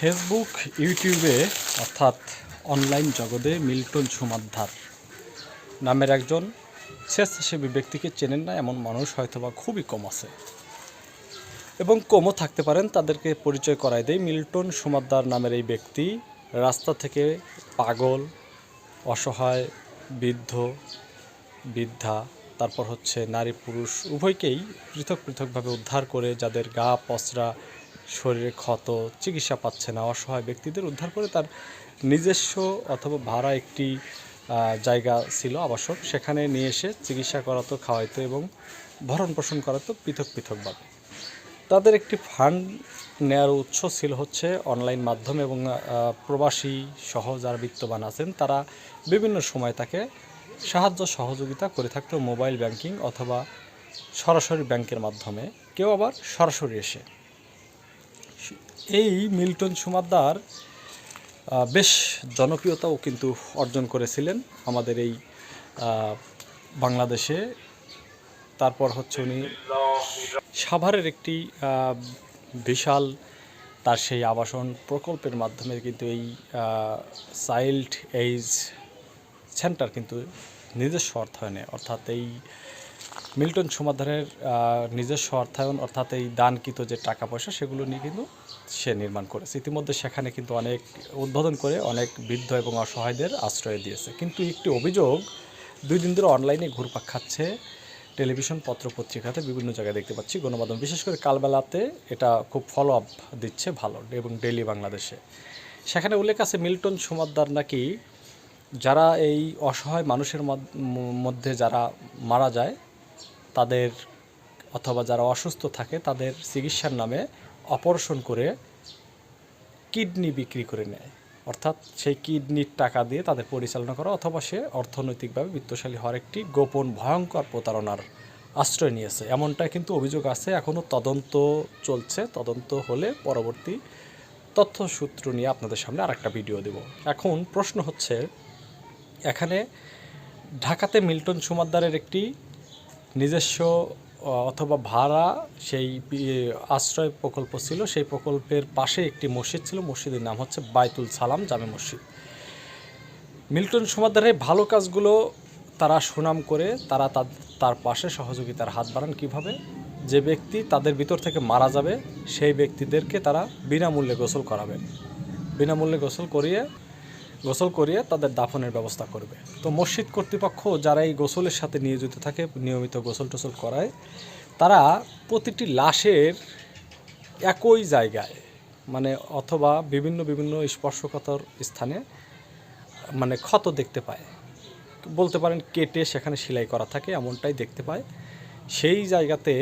Facebook, ইউটিউবে, অর্থাৎ online জগতে মিল্টন সুমাদ্ধার নামের একজন স্বেচ্ছাসেবী ব্যক্তিকে চেনেন না, এমন মানুষ হয়তোবা খুবই কম আছে। এবং কমও থাকতে পারেন, তাদেরকে পরিচয় করায় দেয় মিল্টন সুমাদ্দার নামের এই ব্যক্তি রাস্তা থেকে পাগল, অসহায়, বৃদ্ধ, বৃদ্ধা, তারপর হচ্ছে নারী পুরুষ, উভয়কেই পৃথক পৃথকভাবে উদ্ধার করে, যাদের গা, পচরা শরীরে ক্ষত, চিকিৎসা পাচ্ছে না, অসহায় ব্যক্তিদের উদ্ধার করে তার নিজস্ব অথবা ভাড়া একটি জায়গা ছিল আবাসক। সেখানে নিয়ে এসে চিকিৎসা করাতো, খাওয়াইতো এবং ভরণ পোষণ করাতো পৃথক পৃথকভাবে। তাদের একটি ফান্ড নেওয়ার উৎস ছিল হচ্ছে অনলাইন মাধ্যম এবং প্রবাসী সহ যারা বিত্তবান আছেন, তারা বিভিন্ন সময় তাকে সাহায্য সহযোগিতা করে থাকতো মোবাইল ব্যাংকিং অথবা সরাসরি ব্যাংকের মাধ্যমে। কেউ আবার সরাসরি এসে এই মিল্টন সুমাদ্দার বেশ জনপ্রিয়তাও কিন্তু অর্জন করেছিলেন আমাদের এই বাংলাদেশে। তারপর হচ্ছে উনি সাভারের একটি বিশাল তার সেই আবাসন প্রকল্পের মাধ্যমে কিন্তু এই চাইল্ড এইজ সেন্টার কিন্তু নিজস্ব অর্থায়নে, অর্থাৎ এই মিল্টন সমাধানের নিজস্ব অর্থায়ন অর্থাৎ এই দানকৃত যে টাকা পয়সা, সেগুলো নিয়ে কিন্তু সে নির্মাণ করেছে। ইতিমধ্যে সেখানে কিন্তু অনেক উদ্বোধন করে অনেক বৃদ্ধ এবং অসহায়দের আশ্রয় দিয়েছে। কিন্তু একটি অভিযোগ, দুই দিন ধরে অনলাইনে ঘুরপাক খাচ্ছে টেলিভিশন পত্র পত্রিকাতে বিভিন্ন জায়গায় দেখতে পাচ্ছি গণমাধ্যম। বিশেষ করে কালবেলাতে এটা খুব ফলো আপ দিচ্ছে ভালো এবং ডেলি বাংলাদেশে সেখানে উল্লেখ আছে মিল্টন সুমাদ্দার নাকি যারা এই অসহায় মানুষের মধ্যে যারা মারা যায় তাদের অথবা যারা অসুস্থ থাকে তাদের চিকিৎসার নামে অপারেশন করে কিডনি বিক্রি করে নেয়। অর্থাৎ সেই কিডনির টাকা দিয়ে তাদের পরিচালনা করা অথবা সে অর্থনৈতিকভাবে বিত্তশালী হওয়ার একটি গোপন ভয়ঙ্কর প্রতারণার আশ্রয় নিয়েছে। এমনটা কিন্তু অভিযোগ আছে এখনও তদন্ত চলছে। তদন্ত হলে পরবর্তী তথ্যসূত্র নিয়ে আপনাদের সামনে আরেকটা ভিডিও দেব। এখন প্রশ্ন হচ্ছে, এখানে ঢাকাতে মিল্টন সুমাদ্দারের একটি নিজস্ব অথবা ভাড়া সেই আশ্রয় প্রকল্প ছিল, সেই প্রকল্পের পাশে একটি মসজিদ ছিল, মসজিদের নাম হচ্ছে বাইতুল সালাম জামে মসজিদ। মিল্টন সুমাদ্দারের ভালো কাজগুলো তারা সুনাম করে, তারা তার পাশে সহযোগিতার হাত বাড়ান কীভাবে? যে ব্যক্তি তাদের ভিতর থেকে মারা যাবে, সেই ব্যক্তিদেরকে তারা বিনামূল্যে গোসল করাবে। বিনামূল্যে গোসল করিয়ে গোসল করিয়ে তাদের দাফনের ব্যবস্থা করবে। তো মসজিদ কর্তৃপক্ষ যারা এই গোসলের সাথে নিয়োজিত থাকে, নিয়মিত গোসল টোসল করায়, তারা প্রতিটি লাশের একই জায়গায় মানে অথবা বিভিন্ন বিভিন্ন স্পর্শকাতর স্থানে মানে ক্ষত দেখতে পায়। বলতে পারেন কেটে সেখানে সেলাই করা থাকে, এমনটাই দেখতে পায়। সেই জায়গাতে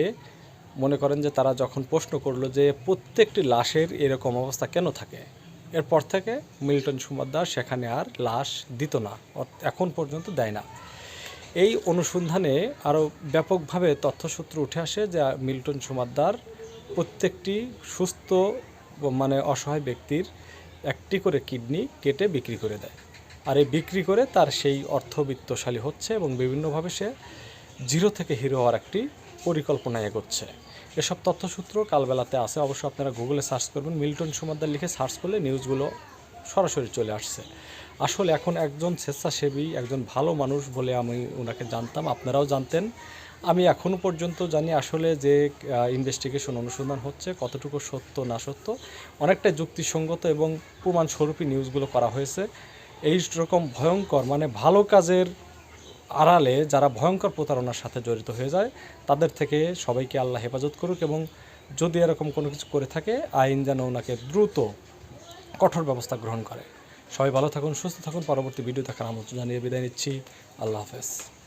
মনে করেন যে তারা যখন প্রশ্ন করল যে প্রত্যেকটি লাশের এরকম অবস্থা কেন থাকে এরপর থেকে মিল্টন সুমাদ্দার সেখানে আর লাশ দিত না এখন পর্যন্ত দেয় না। এই অনুসন্ধানে আরও ব্যাপকভাবে তথ্যসূত্র উঠে আসে যে মিল্টন সুমাদ্দার প্রত্যেকটি সুস্থ মানে অসহায় ব্যক্তির একটি করে কিডনি কেটে বিক্রি করে দেয়। আর এই বিক্রি করে তার সেই অর্থবিত্তশালী হচ্ছে এবং বিভিন্নভাবে সে জিরো থেকে হিরো হওয়ার একটি পরিকল্পনা এগোচ্ছে। এসব তথ্যসূত্র কালবেলাতে আছে। অবশ্য আপনারা গুগলে সার্চ করবেন। মিল্টন সুমাদ্দার লিখে সার্চ করলে নিউজগুলো সরাসরি চলে আসছে। আসলে এখন একজন স্বেচ্ছাসেবী, একজন ভালো মানুষ বলে আমি ওনাকে জানতাম। আপনারাও জানতেন। আমি এখনও পর্যন্ত জানি আসলে যে ইনভেস্টিগেশন অনুসন্ধান হচ্ছে, কতটুকু সত্য, না সত্য। অনেকটা যুক্তিসঙ্গত এবং প্রমাণস্বরূপী নিউজগুলো করা হয়েছে। এই রকম ভয়ঙ্কর মানে ভালো কাজের আড়ালে যারা ভয়ঙ্কর প্রতারণার সাথে জড়িত হয়ে যায়, তাদের থেকে সবাইকে আল্লাহ হেফাজত করুক এবং যদি এরকম কোনো কিছু করে থাকে, আইন যেন ওনাকে দ্রুত কঠোর ব্যবস্থা গ্রহণ করে। সবাই ভালো থাকুন, সুস্থ থাকুন। পরবর্তী ভিডিও দেখার আমন্ত্রণ জানিয়ে বিদায় নিচ্ছি। আল্লাহ হাফেজ।